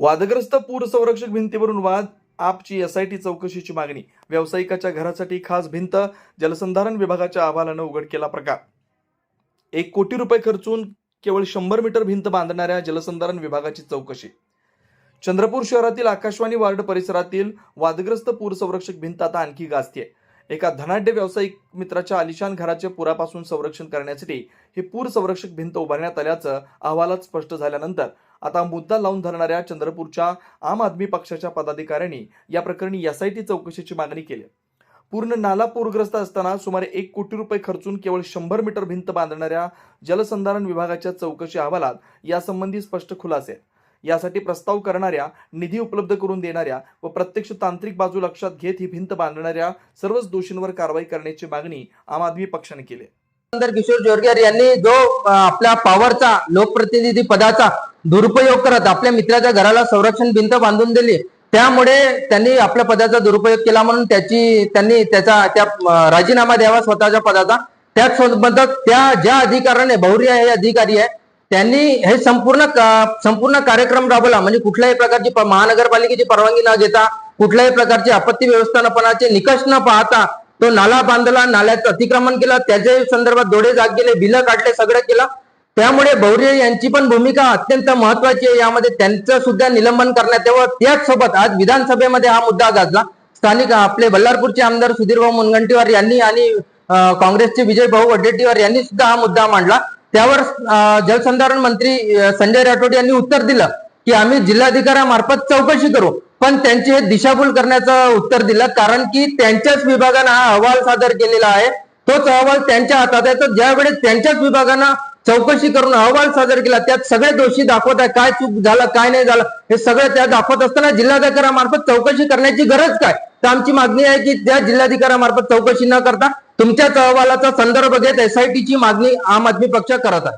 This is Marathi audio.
वादग्रस्त पूर संरक्षक भिंतीवरून वाद आपची एसआयटी चौकशीची मागणी व्यावसायिकाच्या घरासाठी खास भिंत जलसंधारण विभागाच्या अहवालानं उघड केला प्रकार. एक कोटी रुपये खर्चून केवळ शंभर मीटर भिंत बांधणाऱ्या जलसंधारण विभागाची चौकशी. चंद्रपूर शहरातील आकाशवाणी वार्ड परिसरातील वादग्रस्त पूर संरक्षक भिंत आता आणखी गाजतीये. एका धनाढ्य व्यावसायिक मित्राच्या आलिशान घराचे पुरापासून संरक्षण करण्यासाठी ही पूर संरक्षक भिंत उभारण्यात आल्याचं अहवालात स्पष्ट झाल्यानंतर आता मुद्दा लावून धरणाऱ्या चंद्रपूरच्या आम आदमी पक्षाच्या पदाधिकाऱ्यांनी या प्रकरणी एसआयटी चौकशीची मागणी केली पूर्ण नाला पूरग्रस्त असताना सुमारे एक कोटी रुपये खर्चून केवळ शंभर मीटर भिंत बांधणाऱ्या जलसंधारण विभागाच्या चौकशी अहवालात यासंबंधी स्पष्ट खुलासे आहेत. यासाठी प्रस्ताव करणाऱ्या निधी उपलब्ध करून देणाऱ्या व प्रत्यक्ष तांत्रिक बाजू लक्षात घेत ही भिंत बांधणाऱ्या सर्वच दोषींवर कारवाई करण्याची मागणी आम आदमी पक्षाने केली किशोर जोरगेर यांनी जो आपल्या पॉवरचा लोकप्रतिनिधी पदाचा दुरुपयोग करत आपल्या मित्राच्या घराला संरक्षण भिंत बांधून दिली. त्यामुळे त्यांनी आपल्या पदाचा दुरुपयोग केला म्हणून त्याची त्यांनी त्याचा त्या राजीनामा द्यावा स्वतःच्या पदाचा. त्याच संबंधात त्या ज्या अधिकाऱ्याने भौर्य हे अधिकारी आहे त्यांनी हे संपूर्ण संपूर्ण कार्यक्रम राबवला. म्हणजे कुठल्याही प्रकारची महानगरपालिकेची परवानगी न घेता कुठल्याही प्रकारची आपत्ती व्यवस्थापनाचे निकष न पाहता तो नाला बांधला नाल्याचं अतिक्रमण केलं. त्याच्या संदर्भात डोळे जाग गेले बिलं काढले सगळं केलं. त्यामुळे बौर्य यांची पण भूमिका अत्यंत महत्वाची आहे. यामध्ये त्यांचं सुद्धा निलंबन करण्यात यावं. त्याच सोबत आज विधानसभेमध्ये हा मुद्दा गाजला. स्थानिक आपले बल्लारपूरचे आमदार सुधीरभाऊ मुनगंटीवार यांनी आणि काँग्रेसचे विजय भाऊ वडेट्टीवार यांनी सुद्धा हा मुद्दा मांडला. त्यावर जलसंधारण मंत्री संजय राठोड यांनी उत्तर दिलं की आम्ही जिल्हाधिकाऱ्यामार्फत चौकशी करू. पण त्यांची हे दिशाभूल करण्याचं उत्तर दिलं कारण की त्यांच्याच विभागानं हा अहवाल सादर केलेला आहे. तोच अहवाल त्यांच्या हातात आहे. तर ज्यावेळेस त्यांच्याच विभागानं चौकशी करून अहवाल सादर केला. त्यात सगळे दोषी दाखवत आहे काय चूक झालं काय नाही झालं हे सगळं त्या दाखवत असताना जिल्हाधिकाऱ्यामार्फत चौकशी करण्याची गरज काय? तर आमची मागणी आहे की त्या जिल्हाधिकाऱ्यामार्फत चौकशी न करता तुमच्याच अहवालाचा संदर्भ घेत एसआयटीची मागणी आम आदमी पक्ष करत आहे.